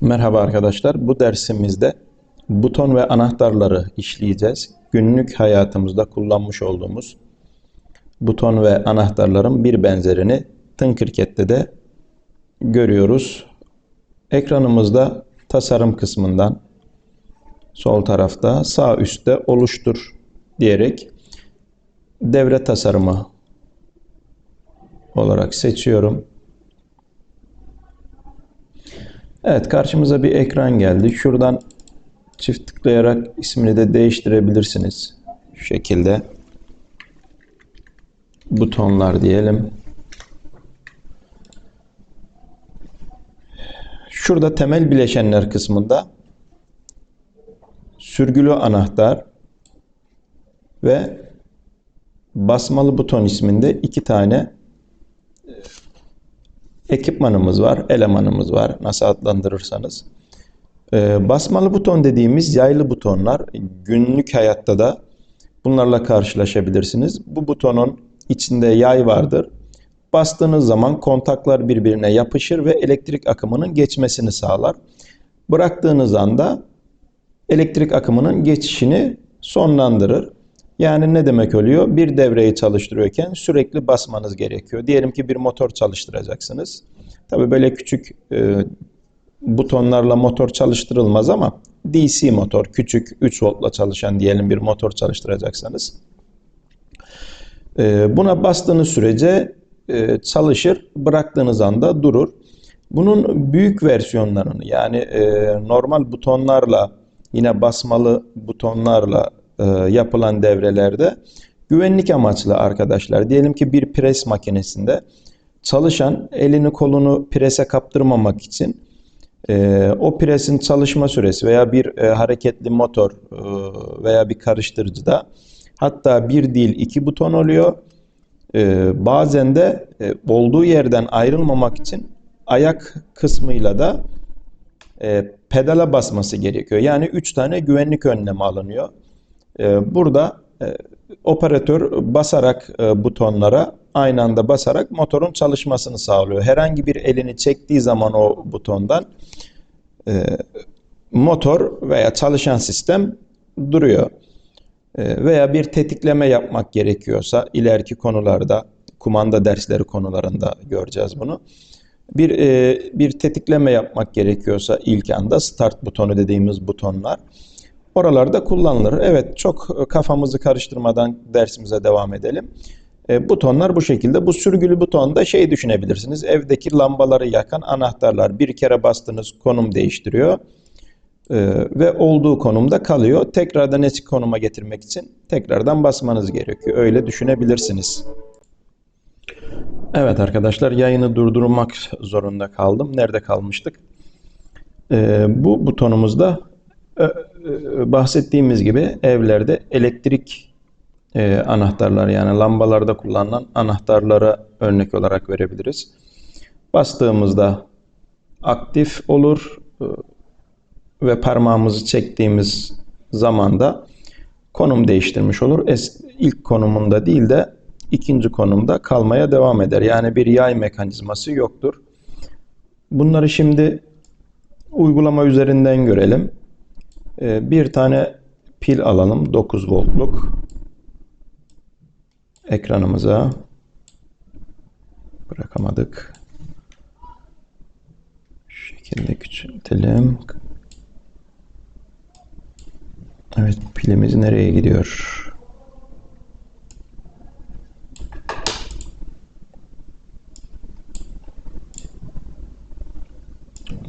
Merhaba arkadaşlar. Bu dersimizde buton ve anahtarları işleyeceğiz. Günlük hayatımızda kullanmış olduğumuz buton ve anahtarların bir benzerini Tinkercad'de de görüyoruz. Ekranımızda tasarım kısmından sol tarafta sağ üstte oluştur diyerek devre tasarımı olarak seçiyorum. Evet karşımıza bir ekran geldi. Şuradan çift tıklayarak ismini de değiştirebilirsiniz. Şu şekilde butonlar diyelim. Şurada temel bileşenler kısmında sürgülü anahtar ve basmalı buton isminde iki tane ekipmanımız var, elemanımız var. Nasıl adlandırırsanız. Ee, basmalı buton dediğimiz yaylı butonlar günlük hayatta da bunlarla karşılaşabilirsiniz. Bu butonun içinde yay vardır. Bastığınız zaman kontaklar birbirine yapışır ve elektrik akımının geçmesini sağlar. Bıraktığınız anda elektrik akımının geçişini sonlandırır. Yani ne demek oluyor? Bir devreyi çalıştırıyorken sürekli basmanız gerekiyor. Diyelim ki bir motor çalıştıracaksınız. Tabii böyle küçük e, butonlarla motor çalıştırılmaz ama DC motor, küçük 3 voltla çalışan diyelim bir motor çalıştıracaksanız. E, buna bastığınız sürece e, çalışır, bıraktığınız anda durur. Bunun büyük versiyonlarını yani e, normal butonlarla yine basmalı butonlarla e, yapılan devrelerde güvenlik amaçlı arkadaşlar. Diyelim ki bir pres makinesinde çalışan elini kolunu prese kaptırmamak için e, o presin çalışma süresi veya bir e, hareketli motor veya bir karıştırıcıda hatta bir değil iki buton oluyor. Bazen de e, olduğu yerden ayrılmamak için ayak kısmıyla da e, pedala basması gerekiyor. Yani 3 tane güvenlik önlemi alınıyor. E, burada e, operatör basarak e, butonlara aynı anda basarak motorun çalışmasını sağlıyor. Herhangi bir elini çektiği zaman o butondan e, motor veya çalışan sistem duruyor. Veya bir tetikleme yapmak gerekiyorsa ileriki konularda kumanda dersleri konularında göreceğiz bunu bir bir tetikleme yapmak gerekiyorsa ilk anda start butonu dediğimiz butonlar oralarda kullanılır. Evet çok kafamızı karıştırmadan dersimize devam edelim. E, butonlar bu şekilde. Bu sürgülü butonda şey düşünebilirsiniz. Evdeki lambaları yakan anahtarlar. Bir kere bastınız konum değiştiriyor. E, ve olduğu konumda kalıyor. Tekrardan eski konuma getirmek için tekrardan basmanız gerekiyor. Öyle düşünebilirsiniz. Evet arkadaşlar yayını durdurmak zorunda kaldım. Nerede kalmıştık? Ee, bu butonumuzda e, e, bahsettiğimiz gibi evlerde elektrik e, anahtarlar yani lambalarda kullanılan anahtarlara örnek olarak verebiliriz. Bastığımızda aktif olur e, ve parmağımızı çektiğimiz zaman da konum değiştirmiş olur. Es, ilk konumunda değil de ikinci konumda kalmaya devam eder. Yani bir yay mekanizması yoktur. Bunları şimdi uygulama üzerinden görelim. Ee, bir tane pil alalım 9 voltluk ekranımıza bırakamadık. Şu şekilde küçültelim. Evet pilimiz nereye gidiyor?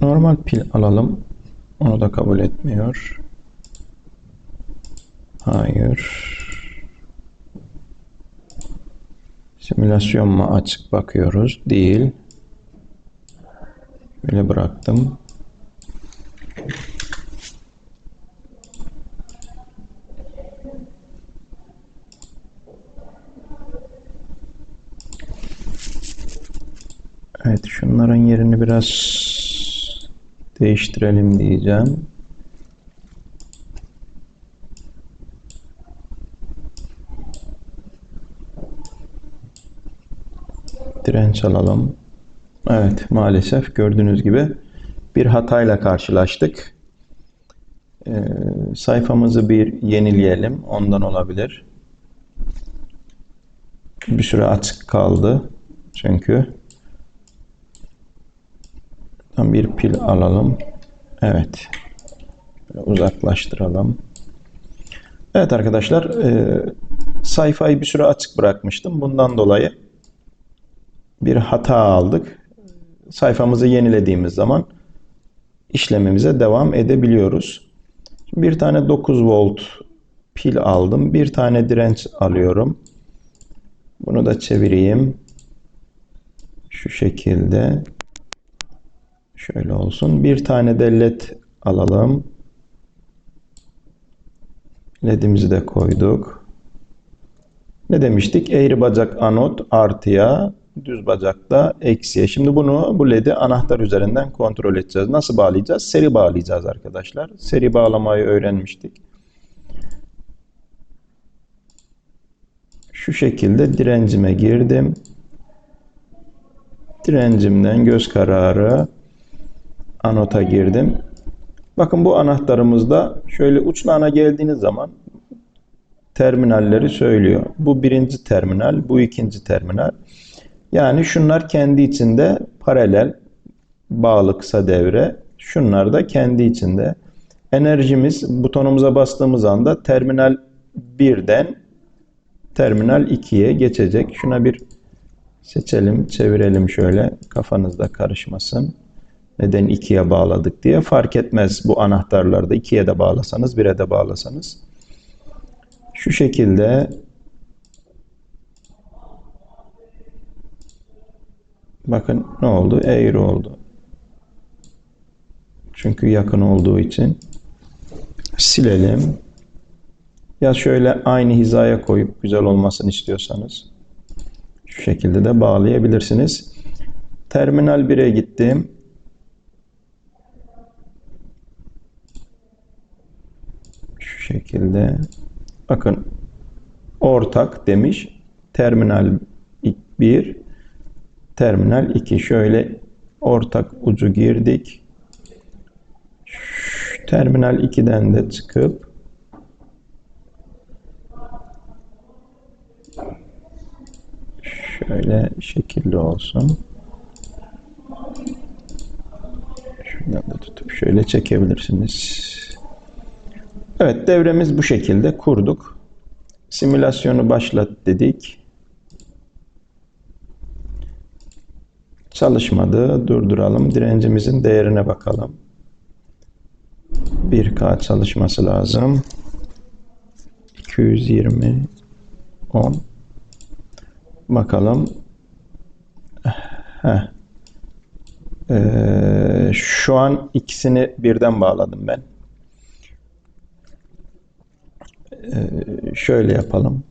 Normal pil alalım. Onu da kabul etmiyor. Hayır. Simülasyon mu açık bakıyoruz? Değil. Böyle bıraktım. Evet şunların yerini biraz değiştirelim diyeceğim. Direnç alalım. Evet maalesef gördüğünüz gibi bir hatayla karşılaştık. Ee, sayfamızı bir yenileyelim. Ondan olabilir. Bir süre açık kaldı. Çünkü Tam bir pil alalım. Evet. Uzaklaştıralım. Evet arkadaşlar e, sayfayı bir süre açık bırakmıştım. Bundan dolayı bir hata aldık. Sayfamızı yenilediğimiz zaman işlemimize devam edebiliyoruz. Bir tane 9 volt pil aldım. Bir tane direnç alıyorum. Bunu da çevireyim. Şu şekilde. Şöyle olsun. Bir tane de led alalım. LED'imizi de koyduk. Ne demiştik? Eğri bacak anot artıya, düz bacak da eksiye. Şimdi bunu bu LED'i anahtar üzerinden kontrol edeceğiz. Nasıl bağlayacağız? Seri bağlayacağız arkadaşlar. Seri bağlamayı öğrenmiştik. Şu şekilde direncime girdim. Direncimden göz kararı anota girdim. Bakın bu anahtarımızda şöyle uçlarına geldiğiniz zaman terminalleri söylüyor. Bu birinci terminal, bu ikinci terminal. Yani şunlar kendi içinde paralel bağlı kısa devre. Şunlar da kendi içinde. Enerjimiz butonumuza bastığımız anda terminal 1'den terminal 2'ye geçecek. Şuna bir seçelim, çevirelim şöyle kafanızda karışmasın neden ikiye bağladık diye fark etmez bu anahtarlarda ikiye de bağlasanız bire de bağlasanız. Şu şekilde bakın ne oldu? Eğri oldu. Çünkü yakın olduğu için silelim. Ya şöyle aynı hizaya koyup güzel olmasını istiyorsanız şu şekilde de bağlayabilirsiniz. Terminal 1'e gittim. Şekilde bakın ortak demiş. Terminal 1 terminal 2 şöyle ortak ucu girdik. Şu terminal 2'den de çıkıp şöyle şekilli olsun. Şuradan da tutup şöyle çekebilirsiniz. Evet devremiz bu şekilde kurduk. Simülasyonu başlat dedik. Çalışmadı. Durduralım. Direncimizin değerine bakalım. 1K çalışması lazım. 220 10 Bakalım. Heh. Ee, şu an ikisini birden bağladım ben. Ee, şöyle yapalım.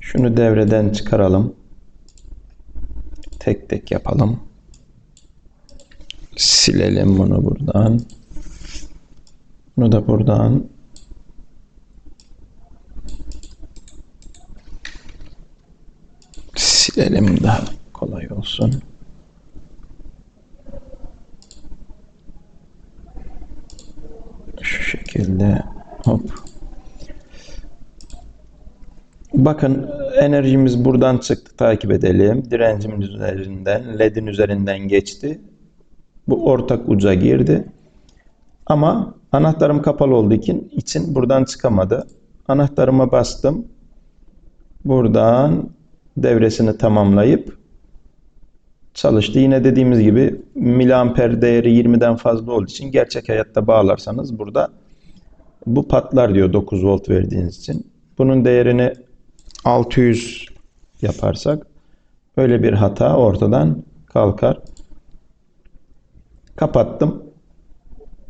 Şunu devreden çıkaralım. Tek tek yapalım. Silelim bunu buradan. Bunu da buradan. Silelim daha kolay olsun. Şu şekilde Hop. Bakın enerjimiz buradan çıktı. Takip edelim. Direncimin üzerinden, ledin üzerinden geçti. Bu ortak uca girdi. Ama anahtarım kapalı olduğu için için buradan çıkamadı. Anahtarıma bastım. Buradan devresini tamamlayıp çalıştı. Yine dediğimiz gibi miliamper değeri 20'den fazla olduğu için gerçek hayatta bağlarsanız burada bu patlar diyor 9 volt verdiğiniz için. Bunun değerini 600 yaparsak öyle bir hata ortadan kalkar. Kapattım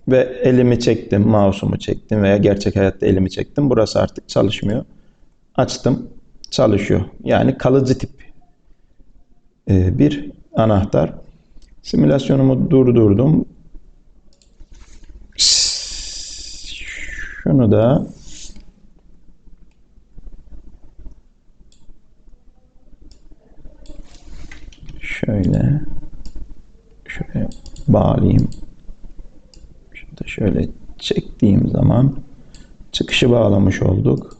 ve elimi çektim, mouse'umu çektim veya gerçek hayatta elimi çektim. Burası artık çalışmıyor. Açtım, çalışıyor. Yani kalıcı tip e, bir anahtar. Simülasyonumu durdurdum. Şunu da şöyle şuraya bağlayayım. Şurada şöyle çektiğim zaman çıkışı bağlamış olduk.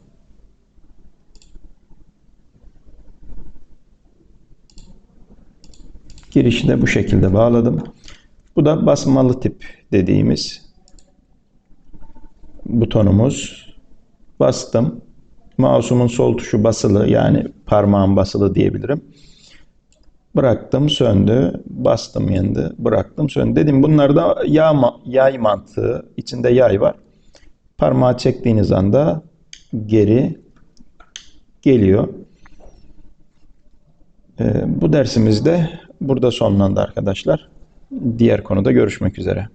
Girişi de bu şekilde bağladım. Bu da basmalı tip dediğimiz butonumuz. Bastım. Mouse'umun sol tuşu basılı yani parmağım basılı diyebilirim. Bıraktım söndü. Bastım yandı. Bıraktım söndü. Dedim bunlar da yağ, yay mantığı. İçinde yay var. Parmağı çektiğiniz anda geri geliyor. Ee, bu dersimiz de burada sonlandı arkadaşlar. Diğer konuda görüşmek üzere.